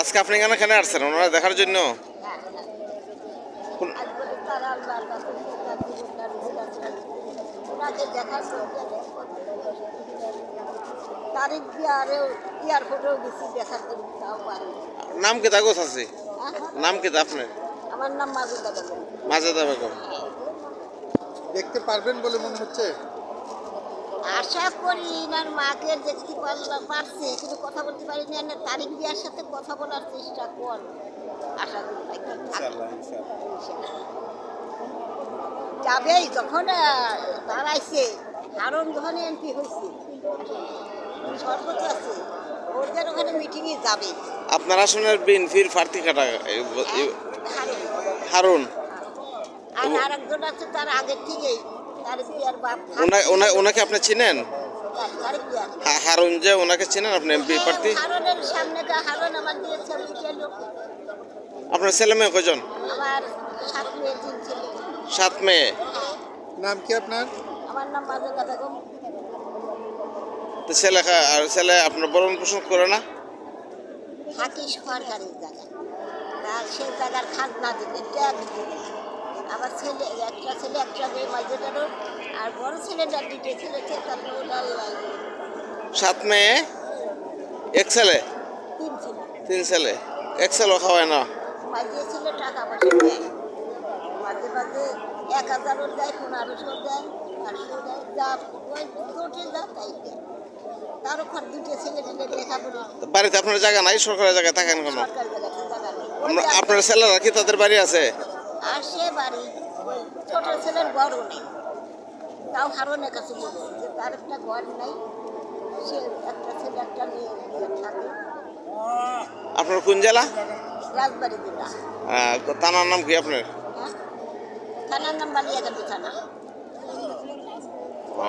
আজকে আপনি কেন এখানে আসছেন? ওনারা দেখার জন্য? নাম কি কাগজ আছে নাম কি আপনার? আমার নাম মাজুদা বেগম। মাজেদা বেগম। দেখতে পারবেন বলে মনে হচ্ছে। আশা করি ইনার মাকে দেখতে পারলাম পারছে কিন্তু কথা বলতে পারিনি না তারিখ দিয়ার সাথে কথা বলার চেষ্টা কর। আশা করি যাবেই যখন দাঁড়াইছে হারণ যখন এমপি হয়েছে সর্বোচ্চ আছে ওদের ওখানে মিটিংয়ে যাবে। আপনার আসনের বিএনপির প্রার্থী কাটা হারণ হারুন। আর আরেকজন আছে তার আগের থেকেই। ওনাকে আপনি চিনেন? তারিখ দিয়ার হা- হারুন যে ওনাকে চিনেন আপনি এমপি প্রার্থী? দুইটা লোক আপনার ছেলে মেয়ে কজন সাত মেয়ে মেয়ে। নাম কি আপনার? আমার নাম বেগম। তো ছেলে খা- আর ছেলে আপনার বরণ পোষণ করে না? থাকি সরকারি জায়গা সেই জায়গার খাজনা দিতে ট্যাক্স দিতে আমার ছেলে একটা ছেলে একটা মেয়ে মাজেদারও আর বড় ছেলেটা দিতে ছেলে চেতান্ন সাত মেয়ে? এক ছেলে? তিন ছেলে। তিন ছেলে। এক ছেলে খাওয়ায় না? মাঝে ছেলে টাকা পয়সা দেয়। মাঝে মাঝে এক হাজারও দেয় পনেরোশো দেয় পাঁচশো দেয় যা যা তাই দেয়। তারও খর দুটো ছেলে ছেলে বাড়িতে আপনার জায়গা নাই? সরকারের জায়গায় থাকেন কেন? আপনার ছেলেরা কি তাদের বাড়ি আছে? আসে বাড়ি ওই ছোট ছেলের বড় নেই। তাও হারনের কাছে বলছে যে তার একটা ঘর নাই সে একটা ছেলে একটা মেয়ে নিয়ে থাকে। আপনার কোন জেলা? রাজবাড়ি জেলা। থানার নাম কি আপনার? হ্যাঁ? থানার নাম বালিয়াকান্দি থানা। ও।